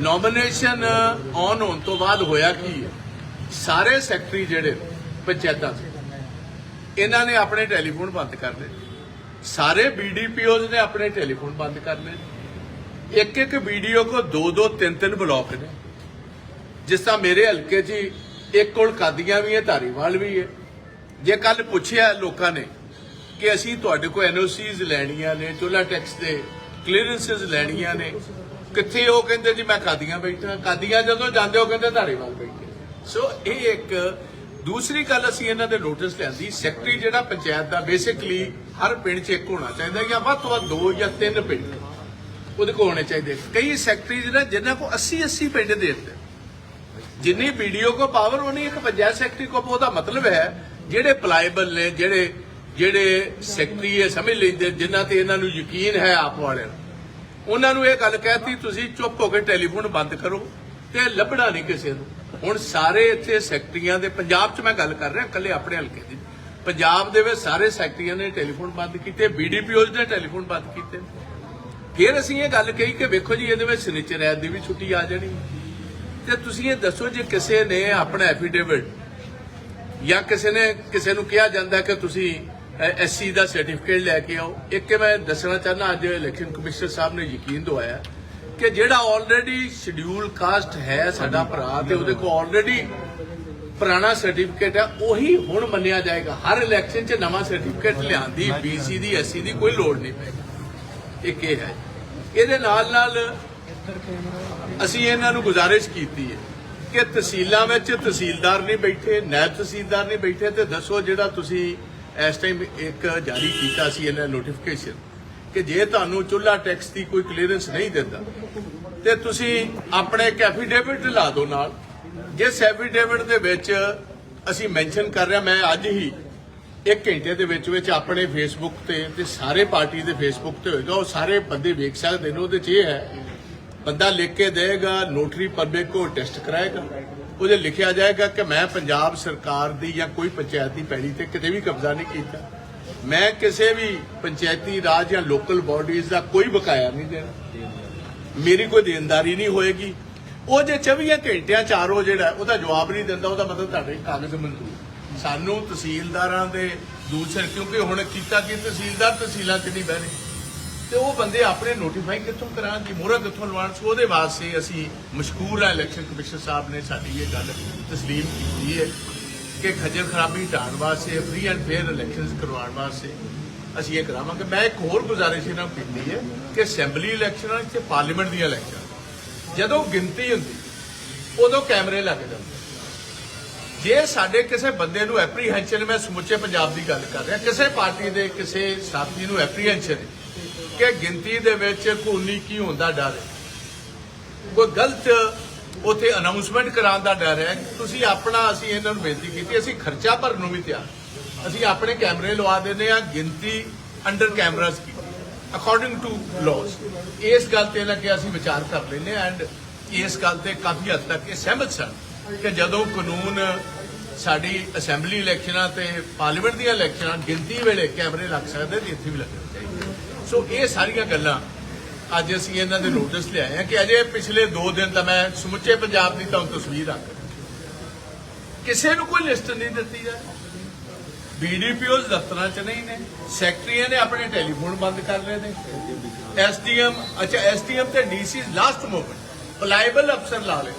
Nomination on uh, ਹੋਣ ਤੋਂ ਬਾਅਦ ਹੋਇਆ ਕੀ ਹੈ? ਸਾਰੇ ਸੈਕਟਰੀ ਜਿਹੜੇ ਪੰਚਾਇਤਾਂ ਦੇ, ਇਹਨਾਂ ਨੇ ਆਪਣੇ ਟੈਲੀਫੋਨ ਬੰਦ ਕਰ ਲਏ। ਸਾਰੇ ਬੀਡੀਪੀਓਜ਼ ਨੇ ਆਪਣੇ ਟੈਲੀਫੋਨ ਬੰਦ ਕਰ ਲਏ। ਇੱਕ ਇੱਕ ਵੀਡੀਓ ਕੋ ਦੋ ਦੋ ਤਿੰਨ ਤਿੰਨ ਬਲੌਕ ਨੇ। ਜਿਸ ਤਰ੍ਹਾਂ ਮੇਰੇ ਹਲਕੇ 'ਚ ਹੀ ਇੱਕ ਕੋਲ ਕਾਦੀਆਂ ਵੀ ਹੈ, ਧਾਰੀਵਾਲ ਵੀ ਹੈ। ਜੇ ਕੱਲ ਪੁੱਛਿਆ ਲੋਕਾਂ ਨੇ ਕਿ ਅਸੀਂ ਤੁਹਾਡੇ ਕੋਲ ਐਨਓਸੀਜ਼ ਲੈਣੀਆਂ ਨੇ ਚੋਲਾ ਟੈਕਸ ਦੇ ਕਲੀਅਰੈਂਸਸ ਲੈਣੀਆਂ ਨੇ ਕਿੱਥੇ ਉਹ ਕਹਿੰਦੇ ਜੀ, ਮੈਂ ਕਾਦੀਆਂ ਬੈਠਾ, ਕਾਦੀਆਂ ਜਦੋਂ ਜਾਂਦੇ ਉਹ ਕਹਿੰਦੇ ਧਾਰੀਵਾਲ ਬੈਠੇ। ਸੋ ਇਹ ਇੱਕ ਦੂਸਰੀ ਗੱਲ ਅਸੀਂ ਇਹਨਾਂ ਦੇ ਨੋਟਿਸ ਲਿਆਂਦੀ ਸੈਕਟਰੀ ਜਿਹੜਾ ਪੰਚਾਇਤ ਦਾ ਬੇਸਿਕਲੀ ਹਰ ਪਿੰਡ 'ਚ ਇੱਕ ਹੋਣਾ ਚਾਹੀਦਾ ਜਾਂ ਵੱਧ ਤੋਂ ਵੱਧ ਦੋ ਜਾਂ ਤਿੰਨ ਪਿੰਡ। ਉਹਦੇ ਕੋਲ ਹੋਣੇ ਚਾਹੀਦੇ। ਕਈ ਸੈਕਟਰੀ ਜਿਹੜਾ ਜਿਨ੍ਹਾਂ ਕੋ 80 80 ਪਿੰਡ ਦੇ ਦਿੱਤੇ ਜਿੰਨੀ ਵੀਡੀਓ ਕੋ ਪਾਵਰ ਉਹਨੀ ਇੱਕ ਪੰਚਾਇਤ ਸੈਕਟਰੀ ਕੋ, ਉਹਦਾ ਮਤਲਬ ਹੈ, ਜਿਹੜੇ ਪਲਾਈਬਲ ਨੇ, ਜਿਹੜੇ ਜਿਹੜੇ ਸੈਕਟਰੀ ਹੈ, ਸਮਝ ਲੈਂਦੇ, ਜਿਨ੍ਹਾਂ ਤੇ ਇਹਨਾਂ ਨੂੰ ਯਕੀਨ ਹੈ ਆਪ ਵਾਲਿਆਂ ਨੂੰ। ਉਹਨਾਂ ਨੂੰ ਇਹ ਗੱਲ ਕਹਿਤੀ, ਤੁਸੀਂ ਚੁੱਪ ਹੋ ਕੇ ਟੈਲੀਫੋਨ ਬੰਦ ਕਰੋ ਤੇ ਲੱਭਣਾ ਨਹੀਂ ਕਿਸੇ ਨੂੰ। ਹੁਣ ਸਾਰੇ ਇੱਥੇ ਸੈਕਟਰੀਆਂ ਦੇ, ਪੰਜਾਬ 'ਚ ਮੈਂ ਗੱਲ ਕਰ ਰਿਹਾ, ਇਕੱਲੇ ਆਪਣੇ ਹਲਕੇ ਦੀ। ਪੰਜਾਬ ਦੇ ਵਿੱਚ ਸਾਰੇ ਸੈਕਟਰੀਆਂ ਨੇ ਟੈਲੀਫੋਨ ਬੰਦ ਕੀਤੇ ਬੀਡੀਪੀਓਜ਼ ਨੇ ਟੈਲੀਫੋਨ ਬੰਦ ਕੀਤੇ। ਫਿਰ ਅਸੀਂ ਇਹ ਗੱਲ ਕਹੀ ਕਿ ਵੇਖੋ ਜੀ, ਇਹਦੇ ਵਿੱਚ ਸਨਿਚਰ ਐਡ ਦੀ ਵੀ ਛੁੱਟੀ ਆ ਜਾਣੀ। ਤੇ ਤੁਸੀਂ ਇਹ ਦੱਸੋ ਜੇ ਕਿਸੇ ਨੇ ਆਪਣਾ ਐਫੀਡੇਵਿਟ ਜਾਂ ਕਿਸੇ ਨੇ ਕਿਸੇ ਨੂੰ ਕਿਹਾ ਜਾਂਦਾ ਕਿ ਤੁਸੀਂ ਐਸਸੀ ਦਾ ਸਰਟੀਫਿਕੇਟ ਲੈ ਕੇ ਆਓ। ਇੱਕ ਮੈਂ ਦੱਸਣਾ ਚਾਹਨਾ ਅੱਜ ਇਲੈਕਸ਼ਨ ਕਮਿਸ਼ਨਰ ਸਾਹਿਬ ਨੇ ਯਕੀਨ ਦਵਾਇਆ ਕਿ ਜਿਹੜਾ ਆਲਰੇਡੀ ਸ਼ਡਿਊਲ ਕਾਸਟ ਹੈ ਸਾਡਾ ਭਰਾ ਤੇ ਉਹਦੇ ਕੋਲ ਆਲਰੇਡੀ ਪੁਰਾਣਾ ਸਰਟੀਫਿਕੇਟ ਹੈ ਉਹੀ ਹੁਣ ਮੰਨਿਆ ਜਾਏਗਾ। ਹਰ ਇਲੈਕਸ਼ਨ 'ਚ ਨਵਾਂ ਸਰਟੀਫਿਕੇਟ ਲਿਆਂਦੀ ਬੀਸੀ ਦੀ ਐਸਸੀ ਦੀ ਕੋਈ ਲੋੜ ਨਹੀਂ ਪੈਗੀ ਇੱਕ ਇਹ ਹੈ। ਇਹਦੇ ਨਾਲ ਨਾਲ ਅਸੀਂ ਇਹਨਾਂ ਨੂੰ ਗੁਜ਼ਾਰਿਸ਼ ਕੀਤੀ ਹੈ ਕਿ ਤਹਿਸੀਲਾਂ ਵਿੱਚ ਤਹਿਸੀਲਦਾਰ ਨਹੀਂ ਬੈਠੇ ਨਾਇਬ ਤਹਿਸੀਲਦਾਰ ਨਹੀਂ ਬੈਠੇ ਤੇ ਦੱਸੋ ਜਿਹੜਾ ਤੁਸੀਂ ਇਸ ਟਾਈਮ ਇੱਕ ਜਾਰੀ ਕੀਤਾ ਸੀ ਇਹਨਾਂ ਨੋਟੀਫਿਕੇਸ਼ਨ ਕਿ ਜੇ ਤੁਹਾਨੂੰ ਚੁੱਲਾ ਟੈਕਸ ਦੀ ਕੋਈ ਕਲੀਅਰੈਂਸ ਨਹੀਂ ਦਿੰਦਾ, ਤੇ ਤੁਸੀਂ ਆਪਣੇ ਇੱਕ ਐਫੀਡੇਵਿਟ ਲਾ ਦਿਓ ਨਾਲ। ਜਿਸ ਐਫੀਡੇਵਿਟ ਦੇ ਵਿੱਚ ਅਸੀਂ ਮੈਂਸ਼ਨ ਕਰ ਰਿਹਾ, ਮੈਂ ਅੱਜ ਹੀ ਇੱਕ ਘੰਟੇ ਦੇ ਵਿੱਚ ਵਿੱਚ ਆਪਣੇ ਫੇਸਬੁੱਕ ਤੇ ਤੇ ਸਾਰੇ ਪਾਰਟੀ ਦੇ ਫੇਸਬੁੱਕ ਤੇ ਹੋਏਗਾ, ਉਹ ਸਾਰੇ ਬੰਦੇ ਵੇਖ ਸਕਦੇ ਨੇ, ਉਹਦੇ 'ਚ ਇਹ ਹੈ ਬੰਦਾ ਲਿਖ ਕੇ ਦੇਗਾ ਨੋਟਰੀ ਪਬਲਿਕ ਕੋ ਟੈਸਟ ਕਰਾਏਗਾ। ਉਹਦੇ ਲਿਖਿਆ ਜਾਏਗਾ ਕਿ ਮੈਂ ਪੰਜਾਬ ਸਰਕਾਰ ਦੀ ਜਾਂ ਕੋਈ ਪੰਚਾਇਤ ਪੈੜੀ ਤੇ ਕਿਤੇ ਵੀ ਕਬਜ਼ਾ ਨਹੀਂ ਕੀਤਾ। ਮੈਂ ਕਿਸੇ ਵੀ ਪੰਚਾਇਤੀ ਰਾਜ ਜਾਂ ਲੋਕਲ ਬਾਡੀਜ਼ ਦਾ ਕੋਈ ਬਕਾਇਆ ਨਹੀਂ ਦੇਣਾ। ਮੇਰੀ ਕੋਈ ਦੇਣਦਾਰੀ ਨਹੀਂ ਹੋਏਗੀ। ਉਹ ਜੇ 24 ਘੰਟਿਆਂ ਚਾਰੋ ਜਿਹੜਾ, ਉਹਦਾ ਜਵਾਬ ਨਹੀਂ ਦਿੰਦਾ, ਉਹਦਾ ਮਤਲਬ ਤੁਹਾਡੇ ਕਾਗਜ਼ ਮਨਜ਼ੂਰ। ਸਾਨੂੰ ਤਹਿਸੀਲਦਾਰਾਂ ਦੇ ਦੂਸਰੇ ਕਿਉਂਕਿ ਹੁਣ ਕੀਤਾ ਕਿ ਤਹਿਸੀਲਦਾਰ ਤਹਿਸੀਲਾਂ 'ਚ ਨਹੀਂ ਬਹਿਣੇ ਤੇ ਉਹ ਬੰਦੇ ਆਪਣੇ ਨੋਟੀਫਾਈ ਕਿੱਥੋਂ ਕਰਾਂਗੇ ਮੋਹਰਾਂ ਕਿੱਥੋਂ ਲਵਾਉਣ? ਸੋ ਉਹਦੇ ਵਾਸਤੇ ਅਸੀਂ ਮਸ਼ਕੂਰ ਆ ਇਲੈਕਸ਼ਨ ਕਮਿਸ਼ਨ ਸਾਹਿਬ ਨੇ ਸਾਡੀ ਇਹ ਗੱਲ ਤਸਲੀਮ ਕੀਤੀ ਹੈ ਕਿ ਖੱਜਲ ਖਰਾਬੀ ਹਟਾਉਣ ਵਾਸਤੇ ਫ੍ਰੀ ਐਂਡ ਫੇਅਰ ਇਲੈਕਸ਼ਨਸ ਕਰਵਾਉਣ ਵਾਸਤੇ ਅਸੀਂ ਇਹ ਕਰਾਵਾਂਗੇ। ਮੈਂ ਇੱਕ ਹੋਰ ਗੁਜ਼ਾਰਿਸ਼ ਇਹਨਾਂ ਨੂੰ ਕੀਤੀ ਹੈ ਕਿ ਅਸੈਂਬਲੀ ਇਲੈਕਸ਼ਨਾਂ ਤੇ ਪਾਰਲੀਮੈਂਟ ਦੀਆਂ ਇਲੈਕਸ਼ਨਾਂ ਜਦੋਂ ਗਿਣਤੀ ਹੁੰਦੀ, ਉਦੋਂ ਕੈਮਰੇ ਲੱਗ ਜਾਂਦੇ। ਜੇ ਸਾਡੇ ਕਿਸੇ ਬੰਦੇ ਨੂੰ ਐਪਰੀਹੈਂਸ਼ਨ ਮੈਂ ਸਮੁੱਚੇ ਪੰਜਾਬ ਦੀ ਗੱਲ ਕਰ ਰਿਹਾ, ਕਿਸੇ ਪਾਰਟੀ ਦੇ ਕਿਸੇ ਸਾਥੀ ਨੂੰ ਐਪਰੀਹੈਂਸ਼ਨ ਕਿ ਗਿਣਤੀ ਦੇ ਵਿੱਚ ਕੋਨੀ ਕੀ ਹੁੰਦਾ ਡਰ ਹੈ? ਕੋਈ ਗਲਤ ਉਥੇ ਅਨਾਉਂਸਮੈਂਟ ਕਰਾਉਣ ਦਾ ਡਰ ਹੈ? ਤੁਸੀਂ ਆਪਣਾ, ਅਸੀਂ ਇਹਨਾਂ ਨੂੰ ਬੇਨਤੀ ਕੀਤੀ, ਅਸੀਂ ਖਰਚਾ ਭਰਨ ਨੂੰ ਵੀ ਤਿਆਰ। ਅਸੀਂ ਆਪਣੇ ਕੈਮਰੇ ਲਵਾ ਦਿੰਦੇ ਆ ਗਿਣਤੀ ਅੰਡਰ ਕੈਮਰਾਸ ਕੀ ਅਕੋਰਡਿੰਗ ਟੂ ਲਾਜ਼ ਇਸ ਗੱਲ ਤੇ ਲੱਗੇ ਅਸੀਂ ਵਿਚਾਰ ਕਰ ਲੈਨੇ ਐਂਡ ਇਸ ਗੱਲ ਤੇ ਕਾਫੀ ਹੱਦ ਤੱਕ ਇਹ ਸਹਿਮਤ ਸਨ ਕਿ ਜਦੋਂ ਕਾਨੂੰਨ ਸਾਡੀ ਅਸੈਂਬਲੀ ਇਲੈਕਸ਼ਨਾਂ ਤੇ ਪਾਰਲੀਮੈਂਟ ਦੀਆਂ ਇਲੈਕਸ਼ਨਾਂ ਗਿਣਤੀ ਵੇਲੇ ਕੈਮਰੇ ਲੱਗ ਸਕਦੇ ਤੇ ਇੱਥੇ ਵੀ ਲੱਗਣੇ ਚਾਹੀਦੇ ਸੋ ਇਹ ਸਾਰੀਆਂ ਗੱਲਾਂ ਅੱਜ ਅਸੀਂ ਇਹਨਾਂ ਦੇ ਨੋਟਿਸ ਲਿਆਏ ਆ ਕਿ ਅਜੇ ਪਿਛਲੇ 2 ਦਿਨ ਤਾਂ ਮੈਂ ਸਮੁੱਚੇ ਪੰਜਾਬ ਦੀ ਤੁਹਾਨੂੰ ਤਸਵੀਰ ਰੱਖ ਕਿਸੇ ਨੂੰ ਕੋਈ ਲਿਸਟ ਨਹੀਂ ਦਿੱਤੀ ਜਾ ਬੀਡੀਪੀਓਸ ਦਫ਼ਤਰਾਂ 'ਚ ਨਹੀਂ ਨੇ। ਸੈਕਟਰੀਆਂ ਨੇ ਆਪਣੇ ਟੈਲੀਫੋਨ ਬੰਦ ਕਰ ਲਏ ਨੇ। ਐਸਡੀਐਮ ਅੱਛਾ ਐਸਡੀਐਮ ਤੇ ਡੀਸੀ ਲਾਸਟ ਮੂਵਮੈਂਟ ਪਲਾਈਬਲ ਅਫਸਰ ਲਾ ਲਏ